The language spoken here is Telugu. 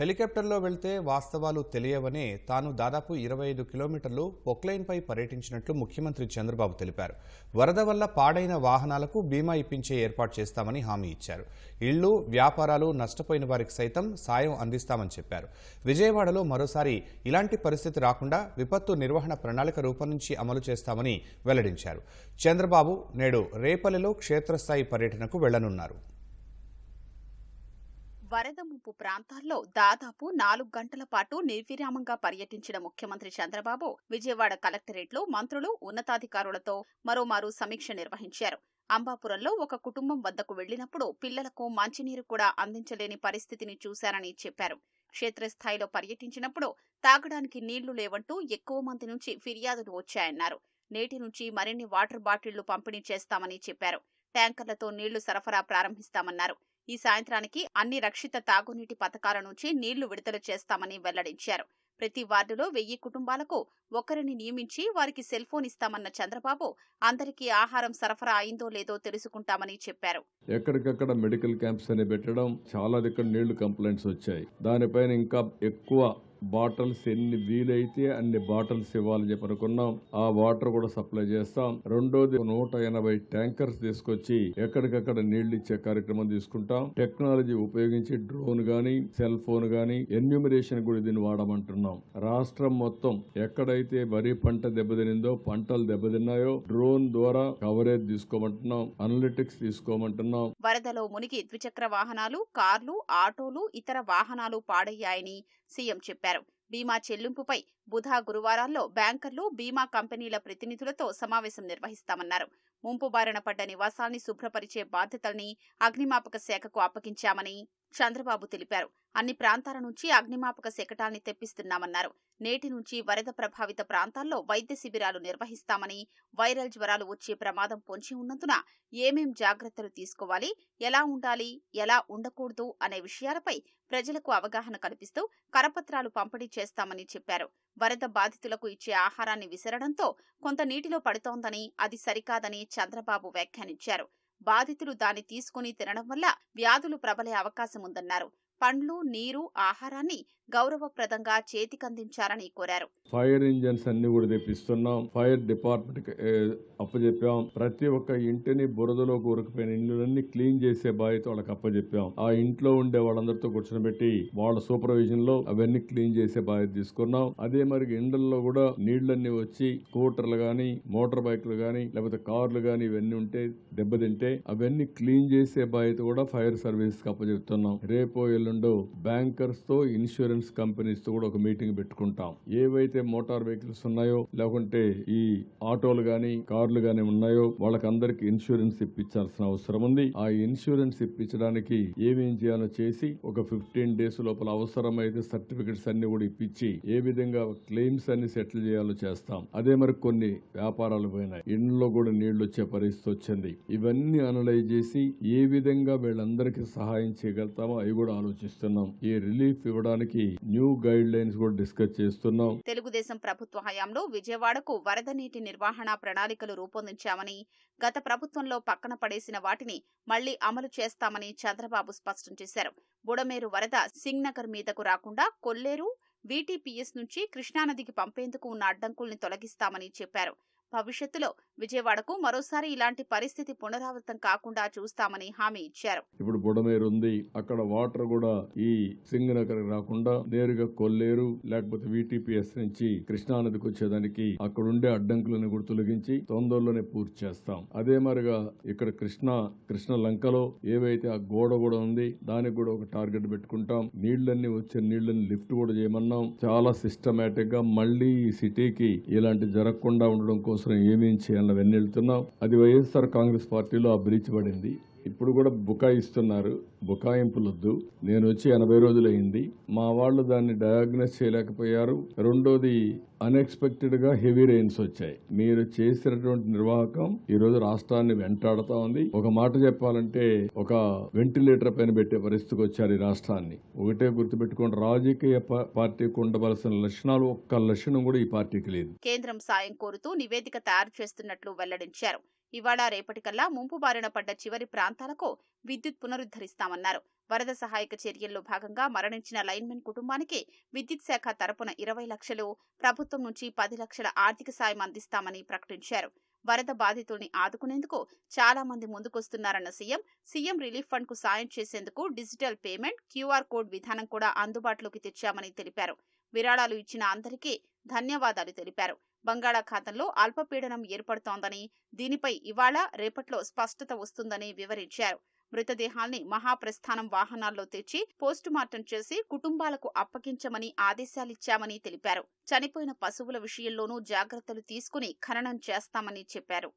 హెలికాప్టర్లో వెళ్తే వాస్తవాలు తెలియవనే తాను దాదాపు ఇరవై ఐదు కిలోమీటర్లు పొక్లైన్పై పర్యటించినట్లు ముఖ్యమంత్రి చంద్రబాబు తెలిపారు. వరద వల్ల పాడైన వాహనాలకు బీమా ఇప్పించే ఏర్పాటు చేస్తామని హామీ ఇచ్చారు. ఇళ్ళు వ్యాపారాలు నష్టపోయిన వారికి సైతం సాయం అందిస్తామని చెప్పారు. విజయవాడలో మరోసారి ఇలాంటి పరిస్థితి రాకుండా విపత్తు నిర్వహణ ప్రణాళిక రూపొందించి అమలు చేస్తామని వెల్లడించారు. చంద్రబాబు నేడు రేపల్లెలో క్షేత్రస్థాయి పర్యటనకు వెళ్ళనున్నారు వరద ముప్పు ప్రాంతాల్లో దాదాపు నాలుగు గంటల పాటు నిర్విరామంగా పర్యటించిన ముఖ్యమంత్రి చంద్రబాబు విజయవాడ కలెక్టరేట్లో మంత్రులు ఉన్నతాధికారులతో మరోమారు సమీక్ష నిర్వహించారు. అంబాపురంలో ఒక కుటుంబం వద్దకు వెళ్ళినప్పుడు పిల్లలకు మంచినీరు కూడా అందించలేని పరిస్థితిని చూశారని చెప్పారు. క్షేత్రస్థాయిలో పర్యటించినప్పుడు తాగడానికి నీళ్ళు లేవంటూ ఎక్కువ మంది నుంచి ఫిర్యాదులు వచ్చాయన్నారు. నేటి నుంచి మరిన్ని వాటర్ బాటిళ్ళు పంపిణీ చేస్తామని చెప్పారు. ట్యాంకర్లతో నీళ్ళు సరఫరా ప్రారంభిస్తామన్నారు. ఈ సాయంత్రానికి అన్ని రక్షిత తాగునీటి పథకాల నుంచి నీళ్ళు విడుదల చేస్తామని వెల్లడించారు. ప్రతి వార్డులో వెయ్యి కుటుంబాలకు ఒకరిని నియమించి వారికి సెల్ ఫోన్ ఇస్తామన్న చంద్రబాబు అందరికీ ఆహారం సరఫరా అయిందో లేదో తెలుసుకుంటామని చెప్పారు. ఎక్కడికక్కడ మెడికల్ క్యాంప్స్ అని పెట్టడం చాలా దగ్గర నీళ్ళు కంప్లైంట్స్ వచ్చాయి. దానిపైన ఇంకా ఎక్కువ బాటిల్స్ ఎన్ని వీలైతే అన్ని బాటిల్స్ ఇవ్వాలని చెప్పి అనుకున్నాం. ఆ వాటర్ కూడా సప్లై చేస్తాం. రెండోది నూట ఎనభై ట్యాంకర్స్ తీసుకొచ్చి ఎక్కడికక్కడ నీళ్ళు ఇచ్చే కార్యక్రమం తీసుకుంటాం. టెక్నాలజీ ఉపయోగించి డ్రోన్ గాని సెల్ ఫోన్ గాని ఎన్యూమరేషన్ కూడా దీన్ని వాడమంటున్నాం. రాష్ట్రం మొత్తం ఎక్కడైతే వరి పంట దెబ్బతినిందో పంటలు దెబ్బతిన్నాయో డ్రోన్ ద్వారా కవరేజ్ తీసుకోమంటున్నాం. అనలిటిక్స్ తీసుకోమంటున్నాం. వరదలో మునిగి ద్విచక్ర వాహనాలు కార్లు ఆటోలు ఇతర వాహనాలు పాడయ్యాయని సీఎం చెప్పారు. బీమా చెల్లింపుపై బుధ గురువారాల్లో బ్యాంకర్లు బీమా కంపెనీల ప్రతినిధులతో సమావేశం నిర్వహిస్తామన్నారు. ముంపు బారిన పడ్డ నివాసాల్ని శుభ్రపరిచే బాధ్యతల్ని అగ్నిమాపక శాఖకు అప్పగించామని చంద్రబాబు తెలిపారు. అన్ని ప్రాంతాల నుంచి అగ్నిమాపక శకటాల్ని తెప్పిస్తున్నామన్నారు. నేటి నుంచి వరద ప్రభావిత ప్రాంతాల్లో వైద్య శిబిరాలు నిర్వహిస్తామని వైరల్ జ్వరాలు వచ్చే ప్రమాదం పొంచి ఉన్నందున ఏమేం జాగ్రత్తలు తీసుకోవాలి ఎలా ఉండాలి ఎలా ఉండకూడదు అనే విషయాలపై ప్రజలకు అవగాహన కల్పిస్తూ కరపత్రాలు పంపిణీ చేస్తామని చెప్పారు. వరద బాధితులకు ఇచ్చే ఆహారాన్ని విసరడంతో కొంత నీటిలో పడుతోందని అది సరికాదని చంద్రబాబు వ్యాఖ్యానించారు. బాధితులు దాన్ని తీసుకుని తినడం వల్ల వ్యాధులు ప్రబలే అవకాశం ఉందన్నారు పండ్లు నీరు ఆహారాన్ని గౌరవప్రదంగా చేతికందించారని కోరారు. ఫైర్ ఇంజన్స్ అన్ని కూడా తెప్పిస్తున్నాం. ఫైర్ డిపార్ట్మెంట్కి, అప్పచెప్పాం ప్రతి ఒక్క ఇంటిని బురదలో కూరుకుపోయిన ఇళ్ళన్నీ క్లీన్ చేసే బాధ్యత వాళ్ళకి అప్పచెప్పాం ఆ ఇంట్లో ఉండే వాళ్ళందరితో కూర్చోబెట్టి వాళ్ళ సూపర్విజన్లో అవన్నీ క్లీన్ చేసే బాధ్యత తీసుకున్నాం. అదే మరి ఇండ్లలో కూడా నీళ్ళన్నీ వచ్చి స్కూటర్లు గాని మోటార్ బైక్లు గాని లేకపోతే కార్లు గాని ఇవన్నీ ఉంటే దెబ్బతింటే అవన్నీ క్లీన్ చేసే బాధ్యత కూడా ఫైర్ సర్వీస్కి అప్పచెప్తున్నాం రేపో ఎల్లుండో బ్యాంకర్స్తో ఇన్సూరెన్స్ కంపెనీస్తో కూడా ఒక మీటింగ్ పెట్టుకుంటాం. ఏవైతే మోటార్ వెహికల్స్ ఉన్నాయో లేకుంటే ఈ ఆటోలు గాని కార్లు గాని ఉన్నాయో వాళ్ళకందరికి ఇన్సూరెన్స్ ఇప్పించాల్సిన అవసరం ఉంది. ఆ ఇన్సూరెన్స్ ఇప్పించడానికి ఏమేం చేయాలో చేసి ఒక ఫిఫ్టీన్ డేస్ లోపల అవసరమైతే సర్టిఫికెట్స్ అన్ని కూడా ఇప్పించి ఏ విధంగా క్లెయిమ్స్ అన్ని సెటిల్ చేయాలో చేస్తాం. అదే మరి కొన్ని వ్యాపారాలు పోయినాయి. ఇండ్లో కూడా నీళ్ళు వచ్చే పరిస్థితి వచ్చింది. ఇవన్నీ అనలైజ్ చేసి ఏ విధంగా వీళ్ళందరికీ సహాయం చేయగలుగుతామో అవి కూడా ఆలోచిస్తున్నాం. ఈ రిలీఫ్ ఇవ్వడానికి న్యూ గైడ్ లైన్స్ కూడా డిస్కస్ చేస్తున్నాం. తెలుగుదేశం ప్రభుత్వ హయాంలో విజయవాడకు వరద నీటి నిర్వహణ ప్రణాళికలు రూపొందించామని గత ప్రభుత్వంలో పక్కన పడేసిన వాటిని మళ్ళీ అమలు చేస్తామని చంద్రబాబు స్పష్టం చేశారు. బుడమేరు వరద సింగ్నగర్ మీదకు రాకుండా కొల్లేరు వీటీపీఎస్ నుంచి కృష్ణానదికి పంపేందుకు ఉన్న అడ్డంకుల్ని తొలగిస్తామని చెప్పారు. భవిష్యత్తులో విజయవాడకు మరోసారి ఇలాంటి పరిస్థితి పునరావృతం కాకుండా చూస్తామని హామీ ఇచ్చారు. ఇప్పుడు బుడమేరు ఉంది. అక్కడ వాటర్ కూడా ఈ సింగనగర్ రాకుండా నేరుగా కొల్లేరు లేకపోతే వీటీపీఎస్ నుంచి కృష్ణానదికి వచ్చేదానికి అక్కడ ఉండే అడ్డంకులను కూడా తొలగించి తొందరలోనే పూర్తి చేస్తాం. అదే మరిగా ఇక్కడ కృష్ణ కృష్ణ లంకలో ఏవైతే ఆ గోడ కూడా ఉంది దానికి కూడా ఒక టార్గెట్ పెట్టుకుంటాం. నీళ్ళన్నీ వచ్చే నీళ్ళను లిఫ్ట్ కూడా చేయమన్నాం. చాలా సిస్టమేటిక్గా మళ్ళీ ఈ సిటీకి ఇలాంటి జరగకుండా ఉండడం కోసం ఏమేం చేయాలని అవన్నీ వెళ్తున్నాం. అది వైఎస్ఆర్ కాంగ్రెస్ పార్టీలో ఆ బ్రీచ్ పడింది. ఇప్పుడు కూడా బుకాయిస్తున్నారు బుకాయింపులొద్దు. నేను వచ్చి ఎనభై రోజులైంది మా వాళ్ళు దాన్ని డయాగ్నోస్ చేయలేకపోయారు. రెండోది అన్ఎక్స్పెక్టెడ్గా హెవీ రెయిన్స్ వచ్చాయి. మీరు చేసినటువంటి నిర్వాహకం ఈరోజు రాష్ట్రాన్ని వెంటాడుతా ఉంది. ఒక మాట చెప్పాలంటే ఒక వెంటిలేటర్ పైన పెట్టే పరిస్థితికి వచ్చారు ఈ రాష్ట్రాన్ని. ఒకటే గుర్తుపెట్టుకోండి రాజకీయ పార్టీకి ఉండవలసిన లక్షణాలు ఒక్క లక్షణం కూడా ఈ పార్టీకి లేదు. కేంద్రం సాయం కోరుతూ నివేదిక తయారు చేస్తున్నట్లు వెల్లడించారు. ఇవాళ రేపటికల్లా ముంపు బారిన పడ్డ చివరి ప్రాంతాలకు విద్యుత్ పునరుద్ధరిస్తామన్నారు. వరద సహాయక చర్యల్లో భాగంగా మరణించిన లైన్మెన్ కుటుంబానికి విద్యుత్ శాఖ తరపున ఇరవై లక్షలు ప్రభుత్వం నుంచి పది లక్షల ఆర్థిక సాయం అందిస్తామని ప్రకటించారు. వరద బాధితుల్ని ఆదుకునేందుకు చాలా మంది ముందుకొస్తున్నారన్న సీఎం సీఎం రిలీఫ్ ఫండ్కు సాయం చేసేందుకు డిజిటల్ పేమెంట్ క్యూఆర్ కోడ్ విధానం కూడా అందుబాటులోకి తెచ్చామని తెలిపారు. విరాళాలు ఇచ్చిన అందరికీ ధన్యవాదాలు తెలిపారు. బంగాళాఖాతంలో అల్పపీడనం ఏర్పడుతోందని దీనిపై ఇవాళ రేపట్లో స్పష్టత వస్తుందని వివరించారు. మృతదేహాల్ని మహాప్రస్థానం వాహనాల్లో తెచ్చి పోస్టుమార్టం చేసి కుటుంబాలకు అప్పగించమని ఆదేశాలిచ్చామని తెలిపారు. చనిపోయిన పశువుల విషయంలోనూ జాగ్రత్తలు తీసుకుని ఖననం చేస్తామని చెప్పారు.